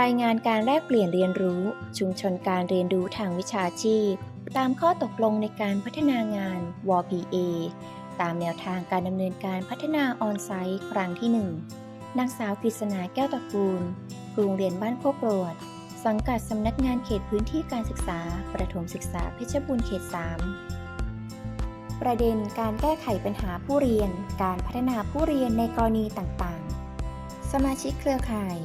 รายงานการแลกเปลี่ยนเรียนรู้ ชุมชนการเรียนรู้ทางวิชาชีพ ตามข้อตกลงในการพัฒนางาน w PA ตามแนวทางการดำเนินการพัฒนาออนไซต์ครั้งที่ 1นางสาวกฤษณาแก้วตระกูลครูโรงเรียนบ้านโคกรวด สังกัดสำนักงานเขตพื้นที่การศึกษา ประถมศึกษาเพชรบูรณ์เขต 3 ประเด็นการแก้ไขปัญหาผู้เรียน การพัฒนาผู้เรียนในกรณีต่างๆ สมาชิกเครือข่าย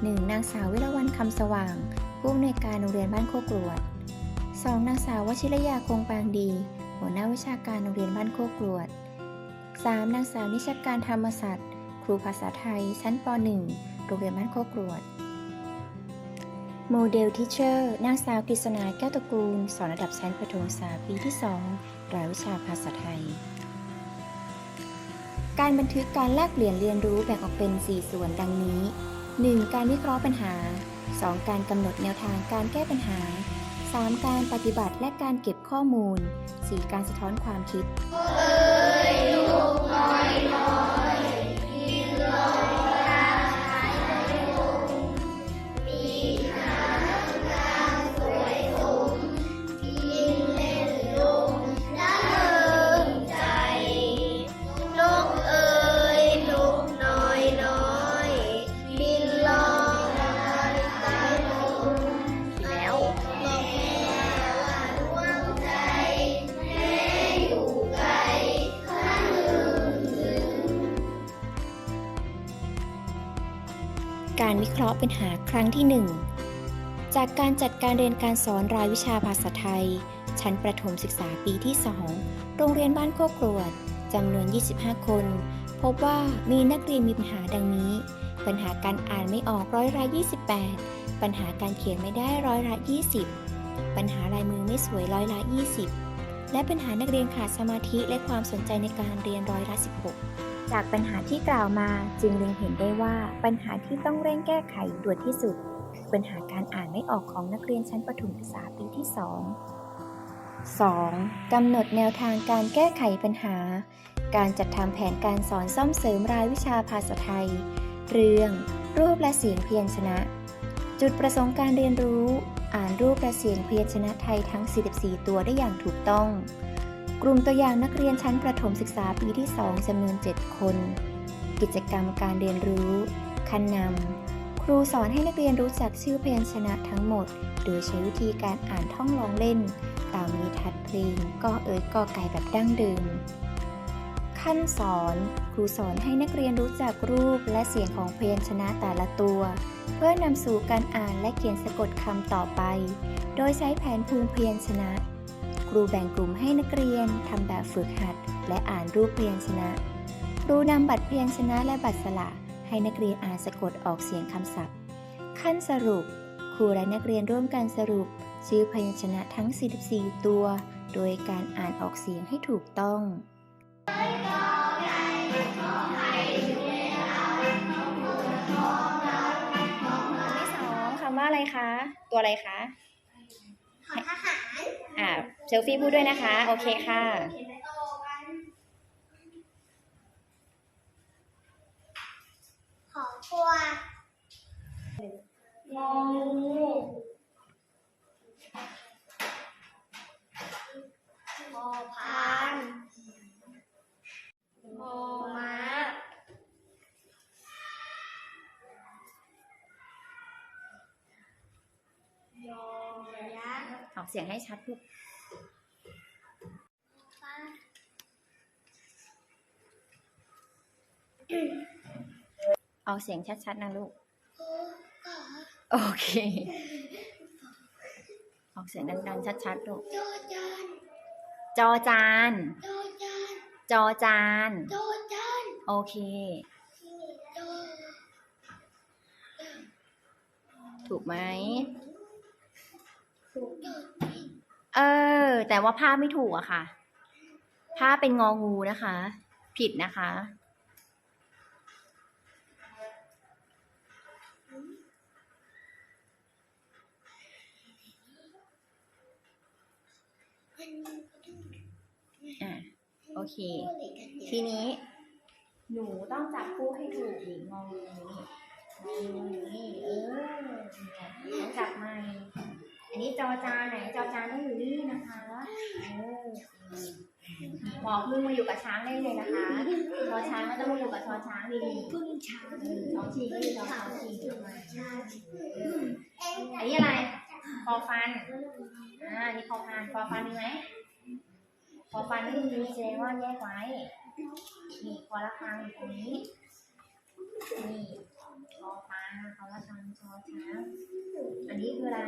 1. นางสาววิรวรรณคำสว่าง ผู้อำนวยการโรงเรียนบ้านโคกรวด 2. นางสาววชิรยาคงปางดี หัวหน้าวิชาการโรงเรียนบ้านโคกรวด 3. นางสาวนิชการธรรมศัตร์ครูภาษาไทย ชั้นป .1 โรงเรียนบ้านโคกรวดโมเดลทิเชอร์นางสาวกฤษณาแก้วตระกูล สอนระดับชั้นประถมศึกษาปีที่ 2 รายวิชาภาษาไทย การบันทึกการแลกเปลี่ยนเรียนรู้แบ่งออกเป็น 4 ส่วนดังนี้ 1. การวิเคราะห์ปัญหา 2. การกำหนดแนวทางการแก้ปัญหา 3. การปฏิบัติและการเก็บข้อมูล 4. การสะท้อนความคิดน การวิเคราะห์ปัญหาครั้งที่ 1 จากการจัดการเรียนการสอนรายวิชาภาษาไทย ชั้นประถมศึกษาปีที่ 2 โรงเรียนบ้านโคกรวดจำนวน 25 คน พบว่ามีนักเรียนมีปัญหาดังนี้ ปัญหาการอ่านไม่ออกร้อยละ28 ปัญหาการเขียนไม่ได้ร้อยละ20 ปัญหาลายมือไม่สวยร้อยละ20 และปัญหานักเรียนขาดสมาธิและความสนใจในการเรียนร้อยละ 16 จากปัญหาที่กล่าวมาจึงเล็งเห็นได้ว่าปัญหาที่ต้องเร่งแก้ไขด่วนที่สุด คือปัญหาการอ่านไม่ออกของนักเรียนชั้นประถมศึกษาปีที่ 2 2. กำหนดแนวทางการแก้ไขปัญหา การจัดทำแผนการสอนซ่อมเสริมรายวิชาภาษาไทย เรื่อง รูปและเสียงเพียญชนะ จุดประสงค์การเรียนรู้ อ่านรูปและเสียงเพียญชนะไทยทั้ง 44 ตัวได้อย่างถูกต้อง กลุ่มตัวอย่างนักเรียนชั้นประถมศึกษาปีที่ 2จำนวน 7 คน กิจกรรมการเรียนรู้ คันนำ ครูสอนให้นักเรียนรู้จักชื่อพยัญชนะทั้งหมด โดยใช้วิธีการอ่านท่องร้องเล่น ตามนิทัศน์เพลงก็เอ๋ยก็ไก่แบบดั้งเดิม ขั้นสอน ครูสอนให้นักเรียนรู้จักรูปและเสียงของพยัญชนะแต่ละตัว เพื่อนำสู่การอ่านและเขียนสะกดคำต่อไป โดยใช้แผนภูมิพยัญชนะ ครูแบ่งกลุ่มให้นักเรียนทำแบบฝึกหัด และอ่านรูปพยัญชนะ ครูนำบัตรพยัญชนะและบัตรสละให้นักเรียนอ่านสะกดออกเสียงคำศัพท์ ขั้นสรุป ครูและนักเรียนร่วมกันสรุป ชื่อพยัญชนะทั้ง 44 ตัว โดยการอ่านออกเสียงให้ถูกต้อง คำว่าอะไรคะ ตัวอะไรคะขอทหาร อ่าเซลฟี่พูดด้วยนะคะ โอเคค่ะเขียนไม่โตกันขอพวกงองู เสียงให้ชัดลูกฟ้าออกเสียงชัดๆนะลูก โอเค ออกเสียงดังๆชัดๆลูกจจานจอจาน จอจาน โอเค ถูกไหมถูก ออแต่ว่าภาไม่ถูกอะค่ะภาเป็นงองูนะคะ ผิดนะคะ อะ โอเค ทีนี้ หนูต้องจับคู่ให้ถูกอีกงองูนี่งองูนี่เออ จับไหม อจานไหนจอจานต้องอยู่นี่นะคะเออหมอพึ่งมาอยู่กับช้างได้เลยนะคะชอช้างก็ต้องมาอยู่กับชอช้างดีๆพึ่งช้างสองชีก็อยู่สองสองชีอันนี้อะไรคอฟันอ่านี่คอฟันคอฟันมีไหมคอฟันไม่มีแสดงว่าแยกไว้นี่คอละครังอยู่ตรงนี้นี่คอฟันคอละครังชอช้างอันนี้คืออะไร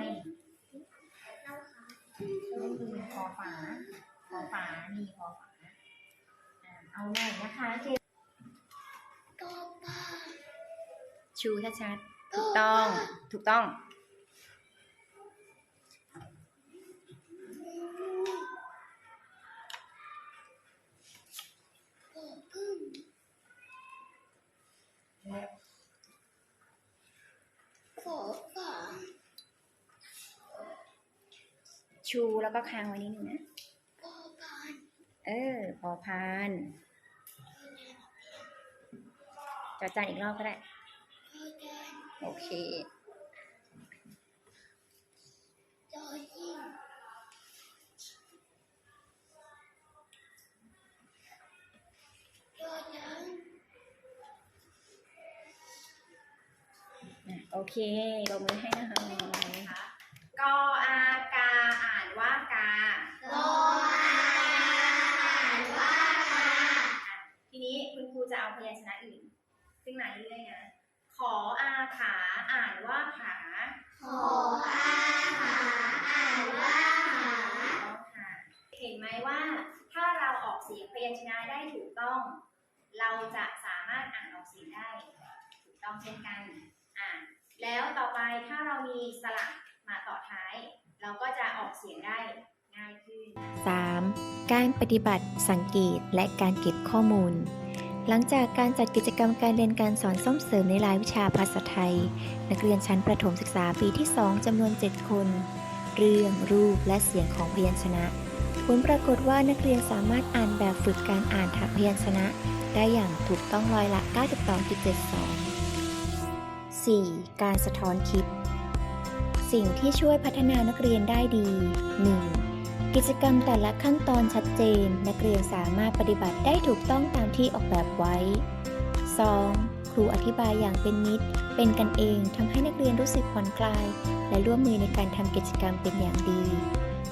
นี่คือคอฝาคอฝานี่คอฝาอ่าเอาหน่อยนะคะเจก็ป้าชูชัดๆถูกต้อง ถูกต้อง พึ่งขอฝา ชูแล้วก็ค้างไว้นิดนึงนะพ่อพานเออพอพานจอจานอีกรอบก็ได้พ่อแดนโอเคจอยิ่งจอช้างอะโอเคลงมือให้นะคะ กออากาอ่านว่าการออ่านว่าค่ะทีนี้คุณครูจะเอาพยัญชนะอื่นขึ้นมาเรื่อยๆนะ ขออาขาอ่านว่าขาขออาขาอ่านว่าขาต้องค่ะเห็นไหมว่าถ้าเราออกเสียงพยัญชนะได้ถูกต้อง เราจะสามารถอ่านออกเสียงได้ ถูกต้องเช่นกันอ่าแล้วต่อไปถ้าเรามีสระมาต่อท้าย เราก็จะออกเสียงได้ 3. การปฏิบัติสังเกตและการเก็บข้อมูล หลังจากการจัดกิจกรรมการเรียนการสอนซ่อมเสริมในรายวิชาภาษาไทย นักเรียนชั้นประถมศึกษาปีที่ 2จำนวน 7 คน เรื่องรูปและเสียงของพยัญชนะ ผลปรากฏว่านักเรียนสามารถอ่านแบบฝึกการอ่านถักพยัญชนะ ได้อย่างถูกต้องร้อยละ 92.72 4. การสะท้อนคิดสิ่งที่ช่วยพัฒนานักเรียนได้ดี 1. กิจกรรมแต่ละขั้นตอนชัดเจน นักเรียนสามารถปฏิบัติได้ถูกต้องตามที่ออกแบบไว้ 2. ครูอธิบายอย่างเป็นมิตร เป็นกันเองทำให้นักเรียนรู้สึกผ่อนคลาย และร่วมมือในการทำกิจกรรมเป็นอย่างดี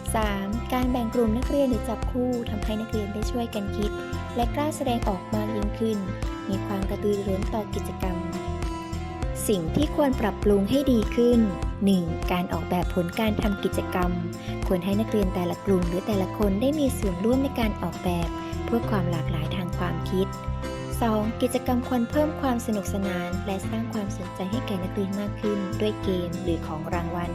3. การแบ่งกลุ่มนักเรียนหรือจับคู่ทำให้นักเรียนได้ช่วยกันคิด และกล้าแสดงออกมากยิ่งขึ้น มีความกระตือรือร้นต่อกิจกรรม สิ่งที่ควรปรับปรุงให้ดีขึ้น 1. การออกแบบผลการทำกิจกรรม ควรให้นักเรียนแต่ละกลุ่มหรือแต่ละคนได้มีส่วนร่วมในการออกแบบ เพื่อความหลากหลายทางความคิด 2. กิจกรรมควรเพิ่มความสนุกสนาน และสร้างความสนใจให้แก่นักเรียนมากขึ้น ด้วยเกมหรือของรางวัล